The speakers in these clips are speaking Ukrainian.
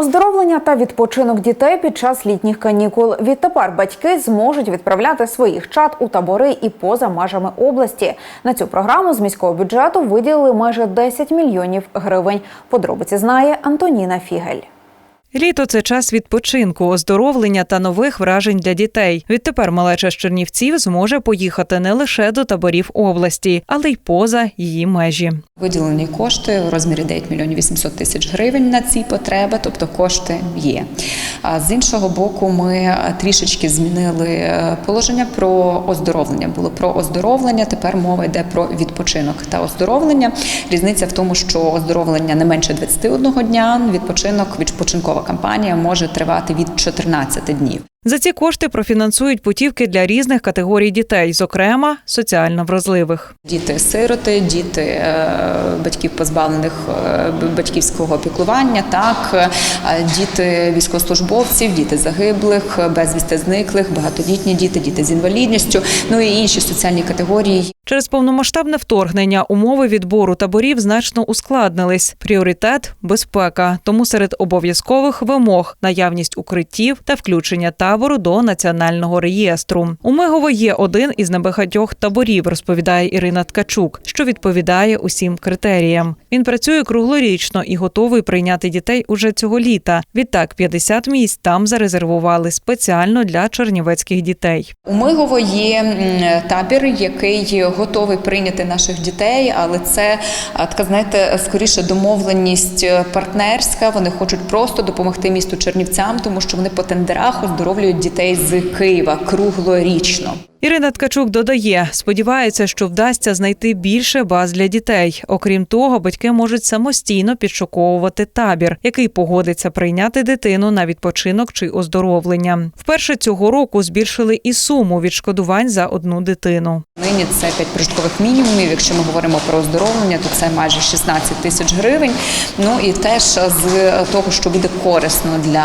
Оздоровлення та відпочинок дітей під час літніх канікул. Відтепер батьки зможуть відправляти своїх чад у табори і поза межами області. На цю програму з міського бюджету виділили майже 10 мільйонів гривень. Подробиці знає Антоніна Фігель. Літо це час відпочинку, оздоровлення та нових вражень для дітей. Відтепер малеча з Чернівців зможе поїхати не лише до таборів області, але й поза її межі. Виділені кошти у розмірі 9 мільйонів 800 тисяч гривень на ці потреби, тобто кошти є. А з іншого боку, ми трішечки змінили е, положення про оздоровлення. Було про оздоровлення, тепер мова йде про відпочинок та оздоровлення. Різниця в тому, що оздоровлення не менше 21 дня, відпочинок, відпочинкова кампанія може тривати від 14 днів. За ці кошти профінансують путівки для різних категорій дітей, зокрема соціально вразливих. Діти-сироти, діти е, батьків позбавлених е, батьківського піклування, так е, діти військовослужбовців, діти загиблих, безвісти зниклих, багатодітні діти, діти з інвалідністю, ну і інші соціальні категорії. Через повномасштабне вторгнення умови відбору таборів значно ускладнились. Пріоритет безпека. Тому серед обов'язкових вимог наявність укриттів та включення табору до національного реєстру. У Мигово є один із небагатьох таборів, розповідає Ірина Ткачук, що відповідає усім критеріям. Він працює круглорічно і готовий прийняти дітей уже цього літа. Відтак 50 місць там зарезервували спеціально для чернівецьких дітей. У Мигово є табір, який готовий прийняти наших дітей, але це така, знаєте, скоріше домовленість е, партнерська. Вони хочуть просто допомогти місту Чернівцям, тому що вони по тендерах оздоровлюють дітей з Києва круглорічно. Ірина Ткачук додає, сподівається, що вдасться знайти більше баз для дітей. Окрім того, батьки можуть самостійно підшуковувати табір, який погодиться прийняти дитину на відпочинок чи оздоровлення. Вперше цього року збільшили і суму відшкодувань за одну дитину. Нині це 5 прожиткових мінімумів. Якщо ми говоримо про оздоровлення, то це майже 16 тисяч гривень. Ну і теж з того, що буде корисно для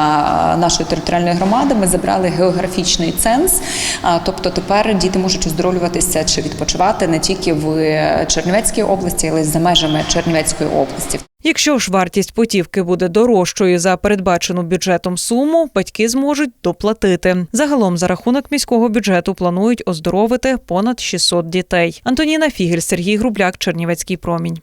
нашої територіальної громади, ми забрали географічний ценз. Тобто тепер діти можуть оздоровлюватися чи відпочивати не тільки в Чернівецькій області, але й за межами Чернівецької області. Якщо ж вартість путівки буде дорожчою за передбачену бюджетом суму, батьки зможуть доплатити. Загалом за рахунок міського бюджету планують оздоровити понад 600 дітей. Антоніна Фігель, Сергій Грубляк, Чернівецький промінь.